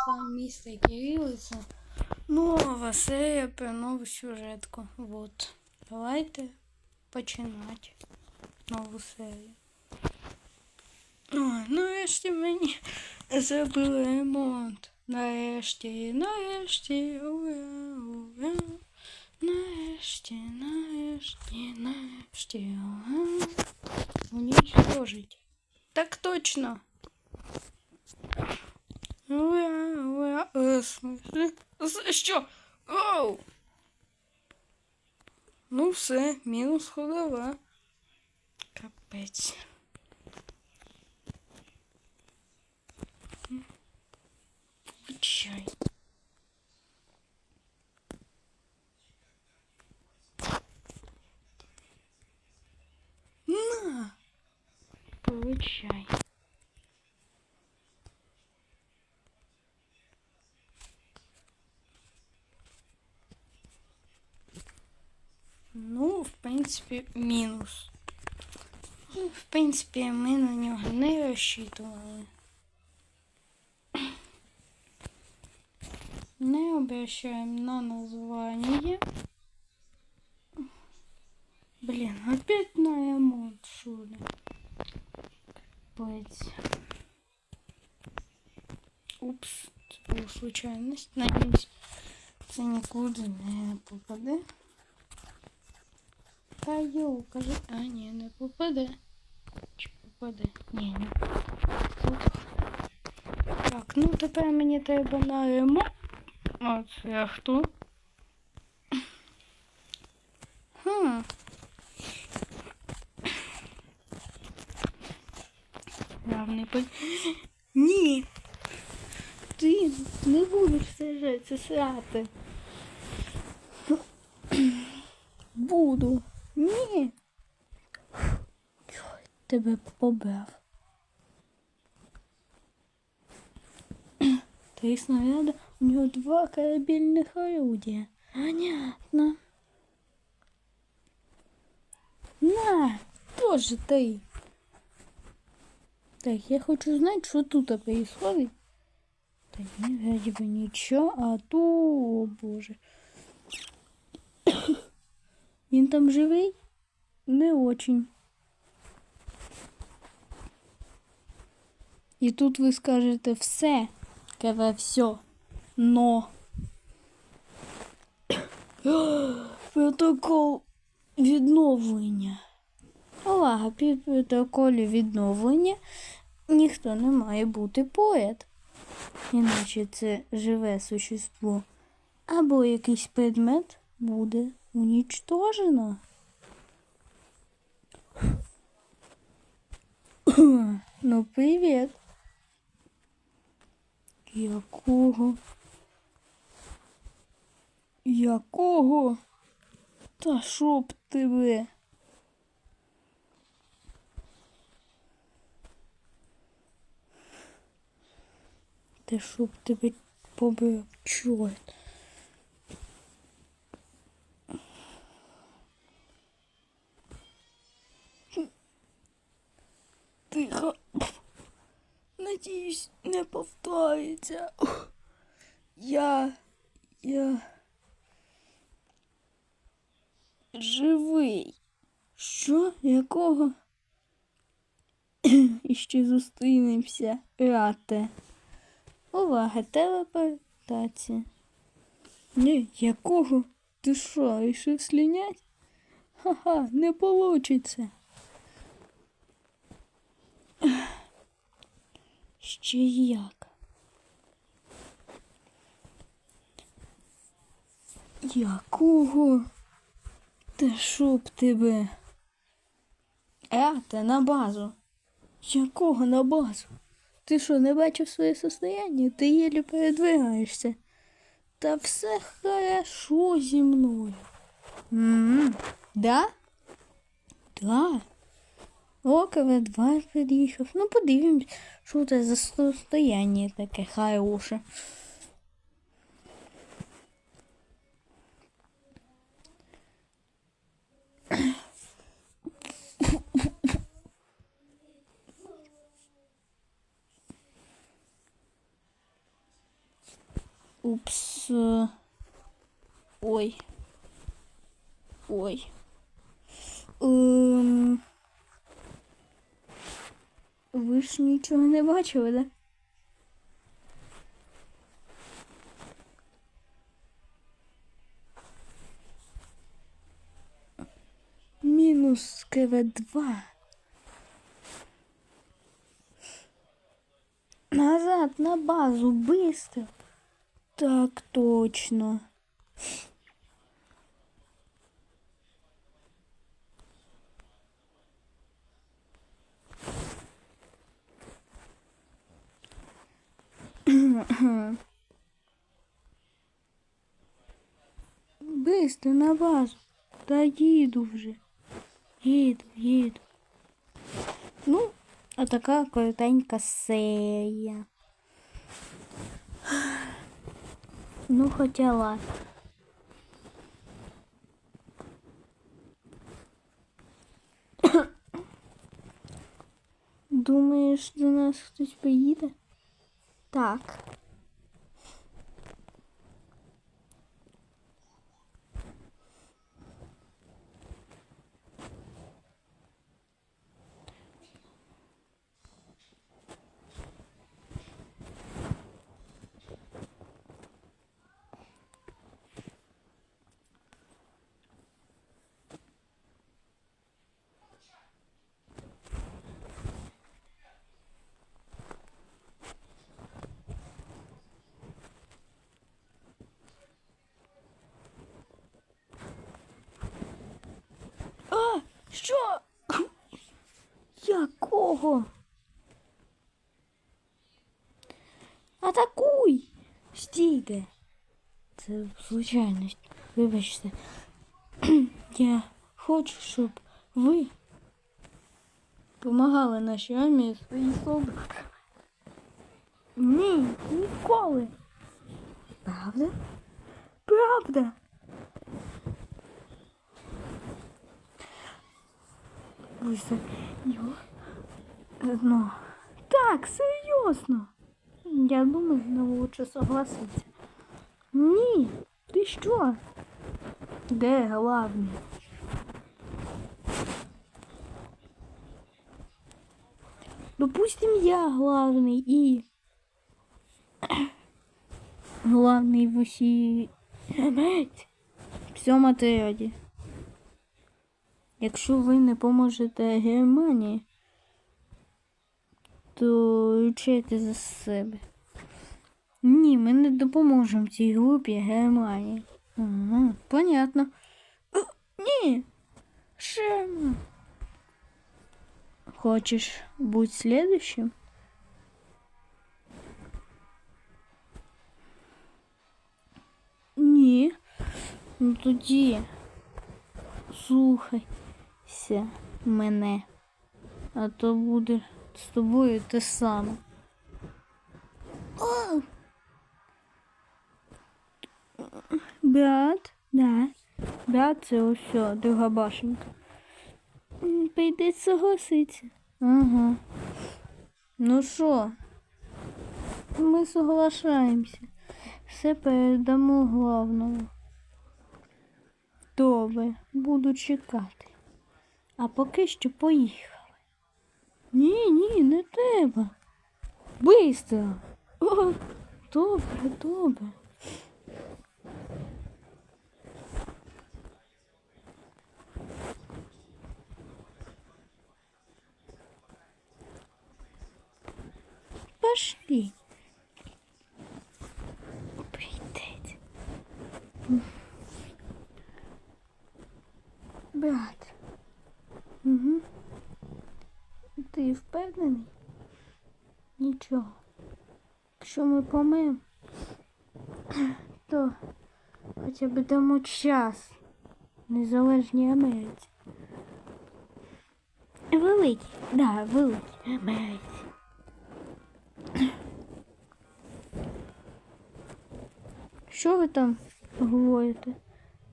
вами міста Кирилиця. Нова серія про нову сюжетку. Вот. Давайте починати нову серію. Ой, нарешті мені зробили ремонт. Нарешті, нарешті, ура, ура. Нарешті, нарешті, нарешті, ура. Уничтожить. Так точно. Ура, ура. Е? З- Що? Оу! Ну все, мінус ходова. Капець. Чай. На! Получай. Ну, в принципі, мінус. Ну, В принципі, ми на нього не розчитували. Не обращаємо на название. Блин, опять на ремонт? Капец. Упс, це була случайність. Надіюсь, це нікуди не попаде. Йоу, кажи. А, ні, не попаде. Чи попаде? Ні, не попаде. Так, ну тепер мені треба на ремонт. А це хто? Хм. Главний по... Ні. Ти не будеш це срати. Буду. Тебе побрав. Три снаряда, у него два корабельных орудия. Понятно. На, тоже ты. Так, я хочу знать, что тут происходит. Так, не вроде бы ничего, а то, о боже. Він там живий? Не очень. І тут ви скажете все. Каве все. Но. Протокол відновлення. Увага, під протоколі відновлення ніхто не має бути поряд. Іначе це живе существо. Або якийсь предмет буде унічтожено. Ну, привіт. Якого? Якого? Та щоб тебе? Та щоб тебе побив чорт. Надіюсь, не повториться. Я. Я. Живий. Що? Якого? І ще зустрінемося. Рате. Увага, телепортація. Ні, якого? Ти що, рішив слінять? Ха-ха, не получиться. Ще як? Якого? Та щоб тебе? Рате, на базу. Якого на базу? Ти що, не бачив своє состояння? Ти єлі передвигаєшся. Та все хорошо зі мною. М-м, да? Да. Окове два під'їхав. Ну, подивимось, що це за состояние таке хороше. Упс. Ой. Ой. Ем... Ж нічого не бачили, да? Мінус КВ-2. Назад на базу, быстро. Так точно. Быстро на базу. Та їду вже. Їду, їду. Ну, а така коротенька серія. Ну, хоча ладно. Думаєш, до нас хтось приїде? Так. А, що? Якого? Атакуй! Стійте. Це случайність. Вибачте. Я хочу, щоб ви допомагали нашій армії своїй солдати. Ні, ніколи. Правда? Правда. Лисе, йо. Ну, так, серйозно. Я думаю, нам лучше согласиться. Ні, ти що? Де главний? Допустим, я главний і главний в усій всьому отряді. Якщо ви не поможете Германії, то за себе. Ні, ми не допоможемо цій групі Германії. Ага, понятно. О, ні. Шерман. Хочеш бути следующим? Ні. Ну тоді слухайся мене, а то буде з тобою те саме. О! Брат, да. Брат, це ось друга башенка. М, Прийдеться согласитися. Ага. Ну що? Ми соглашаємося. Все передамо главному. Добре, буду чекати. А поки що поїхали. Ні, ні, не треба. Бистро. О, добре, добре. Пошли. Брат. Впевнений? Нічого. Якщо ми помремо, то хоча б дамо час незалежній Америці. Великій, да, великій Америці. Що ви там говорите?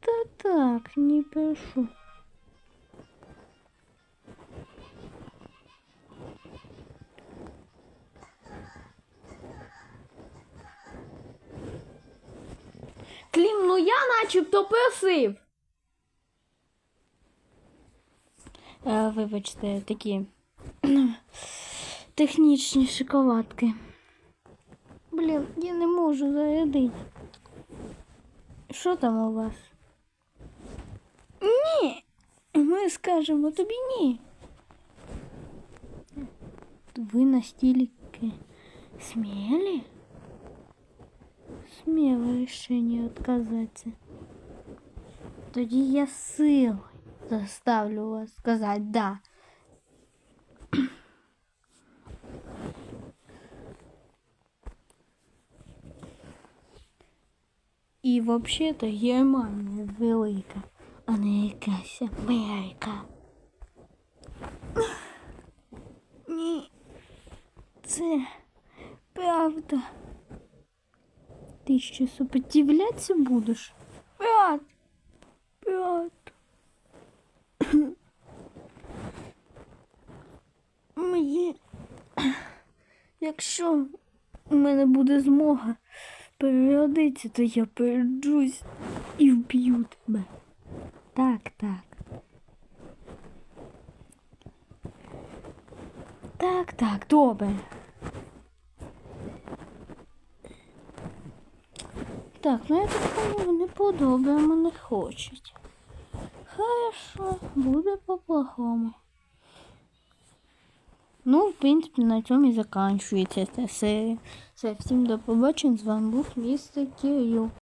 Та так, не прошу. Клім, ну я начебто просив. Е, вибачте, такі технічні шоколадки. Блін, я не можу зарядити. Що там у вас? Ні. Ми скажемо тобі ні. Ви настільки смелі? Смелое решение отказаться. Тоді я силой заставлю вас сказать да. І взагалі-то Германія велика, а не якась Америка. Ти ще сопротивляться будеш? Брат, брат. Мені, якщо у мене буде змога переродитися, то я переджусь і вб'ю тебе. Так, так. Так, так, добре. Так, ну я так думаю, не подобаємо, не хочуть. Хорошо, буде по-плохому. Ну, в принципі, на цьому і закінчується ця серія. Все, всім до побачення. З вами був містер Кирил.